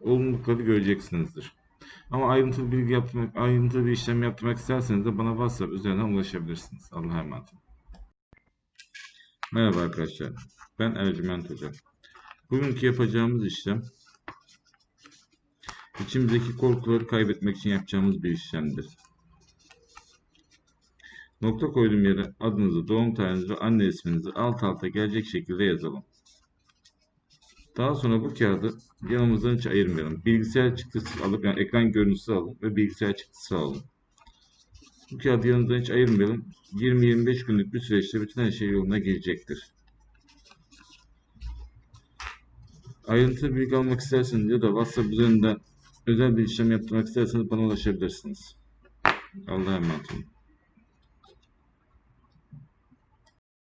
olumlulukları göreceksinizdir. Ama ayrıntılı bilgi yaptırmak, ayrıntılı bir işlem yaptırmak isterseniz de bana WhatsApp üzerinden ulaşabilirsiniz. Allah'a emanet olun. Merhaba arkadaşlar. Ben Ercüment Hoca. Bugünkü yapacağımız işlem içimizdeki korkuları kaybetmek için yapacağımız bir işlemdir. Nokta koyduğum yere adınızı, doğum tarihinizi ve anne isminizi alt alta gelecek şekilde yazalım. Daha sonra bu kağıdı yanımızdan hiç ayırmayalım. Bilgisayar çıktısı alıp yani ekran görüntüsü alın ve bilgisayar çıktısı alın. Bu kağıdı yanımızdan hiç ayırmayalım. 20-25 günlük bir süreçte bütün her şey yoluna girecektir. Ayrıntılı bilgi almak isterseniz ya da WhatsApp üzerinden özel bir işlem yaptırmak isterseniz bana ulaşabilirsiniz. Allah'a emanet olun.